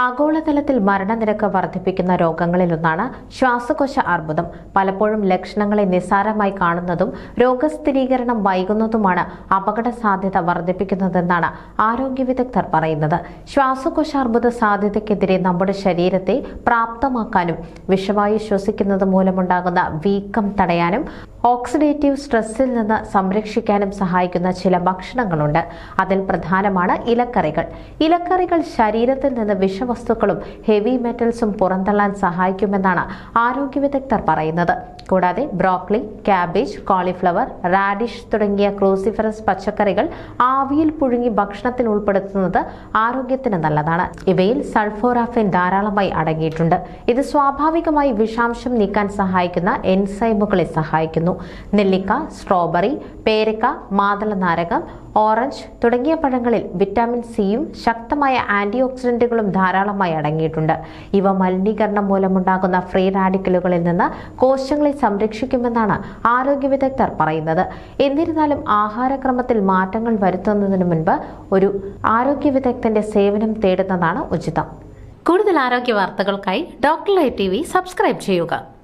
ആഗോളതലത്തിൽ മരണനിരക്ക് വർദ്ധിപ്പിക്കുന്ന രോഗങ്ങളിലൊന്നാണ് ശ്വാസകോശ അർബുദം. പലപ്പോഴും ലക്ഷണങ്ങളെ നിസ്സാരമായി കാണുന്നതും രോഗസ്ഥിരീകരണം വൈകുന്നതുമാണ് അപകട സാധ്യത വർദ്ധിപ്പിക്കുന്നതെന്നാണ് ആരോഗ്യ വിദഗ്ധർ പറയുന്നത്. ശ്വാസകോശ അർബുദ സാധ്യതയ്ക്കെതിരെ നമ്മുടെ ശരീരത്തെ പ്രാപ്തമാക്കാനും വിഷവായു ശ്വസിക്കുന്നത് മൂലമുണ്ടാകുന്ന വീക്കം തടയാനും ഓക്സിഡേറ്റീവ് സ്ട്രെസ്സിൽ നിന്ന് സംരക്ഷിക്കാനും സഹായിക്കുന്ന ചില ഭക്ഷണങ്ങളുണ്ട്. അതിൽ പ്രധാനമാണ് ഇലക്കറികൾ. ഇലക്കറികൾ ശരീരത്തിൽ നിന്ന് വിഷവസ്തുക്കളും ഹെവി മെറ്റൽസും പുറന്തള്ളാൻ സഹായിക്കുമെന്നാണ് ആരോഗ്യ വിദഗ്ധർ പറയുന്നത്. കൂടാതെ ബ്രോക്കളി കാബേജ് കോളിഫ്ലവർ റാഡിഷ് തുടങ്ങിയ ക്രൂസിഫറസ് പച്ചക്കറികൾ ആവിയിൽ പുഴുങ്ങി ഭക്ഷണത്തിൽ ഉൾപ്പെടുത്തുന്നത് ആരോഗ്യത്തിന് നല്ലതാണ്. ഇവയിൽ സൾഫോറാഫിൻ ധാരാളമായി അടങ്ങിയിട്ടുണ്ട്. ഇത് സ്വാഭാവികമായി വിഷാംശം നീക്കാൻ സഹായിക്കുന്ന എൻസൈമുകളെ സഹായിക്കുന്നു. നെല്ലിക്ക സ്ട്രോബെറി പേരക്ക മാതള നാരകം ഓറഞ്ച് തുടങ്ങിയ പഴങ്ങളിൽ വിറ്റാമിൻ സിയും ശക്തമായ ആന്റി ഓക്സിഡന്റുകളും ധാരാളമായി അടങ്ങിയിട്ടുണ്ട്. ഇവ മലിനീകരണം മൂലമുണ്ടാകുന്ന ഫ്രീ റാഡിക്കലുകളിൽ നിന്ന് കോശങ്ങളെ സംരക്ഷിക്കുമെന്നാണ് ആരോഗ്യ വിദഗ്ധർ പറയുന്നത്. എന്നിരുന്നാലും ആഹാരക്രമത്തിൽ മാറ്റങ്ങൾ വരുത്തുന്നതിന് മുൻപ് ഒരു ആരോഗ്യ വിദഗ്ധന്റെ സേവനം തേടുന്നതാണ് ഉചിതം. കൂടുതൽ ആരോഗ്യ വാർത്തകൾക്കായി ഡോക്ടർ ലൈവ് ടി സബ്സ്ക്രൈബ് ചെയ്യുക.